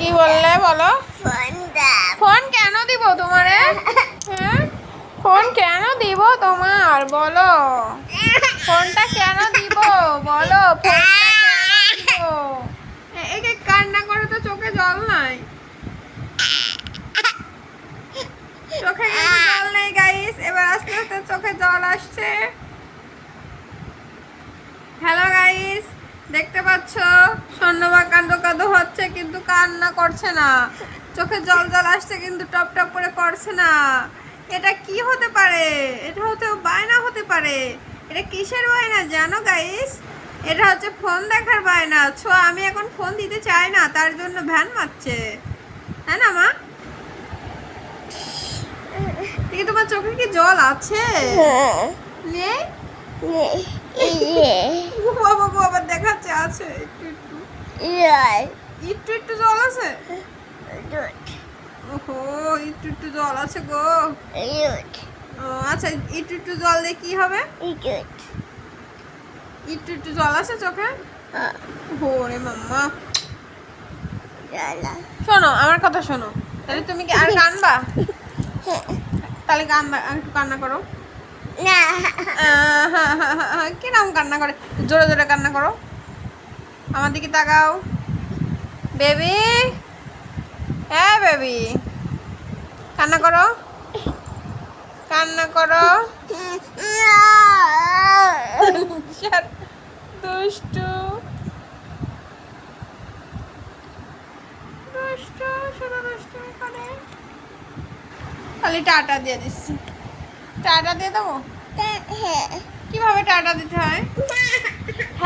কি বললে বলো? ফোন কেন দিব তোমারে? হ্যাঁ? ফোন কেন দিব তোমার? বলো। ফোনটা কেন দিব? বলো। একে কান্না করে তো চোখে জল নাই। চোখে জল নেই গাইস এবার আস্তে আস্তে চোখে জল আসছে। হ্যালো গাইস দেখতে পাচ্ছ? কান্না না। চোখে জল জল আসছে কিন্তু টপ টপ করে করছে না। এটা কি হতে পারে? এটা হতে বায়না হতে পারে। এটা কিসের বায়না জানো গাইস এটা হচ্ছে ফোন দেখার বায়না। ছো আমি এখন ফোন দিতে চাই না তার জন্য ভ্যান মারছে। হ্যাঁ না মা? দেখি তোমার চোখে কি জল আছে? হ্যাঁ নেই। বাবা বাবা দেখাচ্ছে আছে একটু একটু। একটু একটু জল আছে? ওহো একটু একটু জল আছে গো। ও, আচ্ছা একটু একটু জল দিয়ে কি হবে? একটু একটু জল আছে চোখে? ওরে মাম্মা। শোনো আমার কথা শোনো। তাহলে তুমি কি আর কানবা? তাহলে কান্না একটু কান্না করো। কিরম কান্না করে? জোরে জোরে কান্না করো। আমার দিকে তাকাও। বেবি? হ্যাঁ বেবি। কান্না করো। কান্না করো। দুষ্টু। দুষ্টু শুধু দুষ্টুমি করে খালি টাটা দিয়ে দিচ্ছি। টাটা দিয়ে দেবো? কীভাবে টাটা দিতে হয়?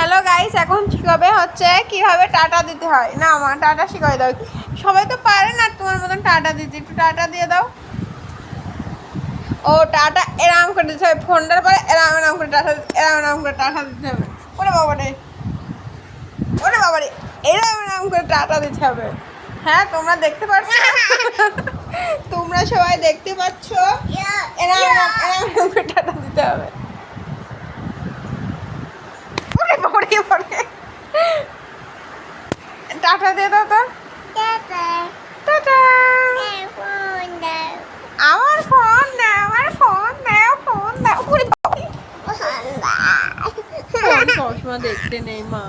হ্যালো গাইস এখন শিখাবে হচ্ছে? কীভাবে টাটা দিতে হয়? না আমার টাটা শিখাই দাও। সবাই তো পারে না তোমার মতন টাটা দিতে। একটু টাটা দিয়ে দাও। ও টাটা এরাম করে দিতে হবে। ফোনটার পরে এরাম এরাম করে টাটা এরাম এরাম করে টাটা দিতে হবে। ওরে বাবা রে ওরে বাবা রে এরাম এরাম করে টাটা দিতে হবে। হ্যাঁ তোমরা দেখতে পাচ্ছ তোমরা সবাই দেখতে পাচ্ছ? এরাম এরাম এরাম করে টাটা দিতে হবে ওরে বাবা রে বাবা রে। টাটা দে দাও তো টাটা। আমার ফোন দাও আমার ফোন দাও ফোন দাও। পুরি সবসময় দেখতে নেই মা।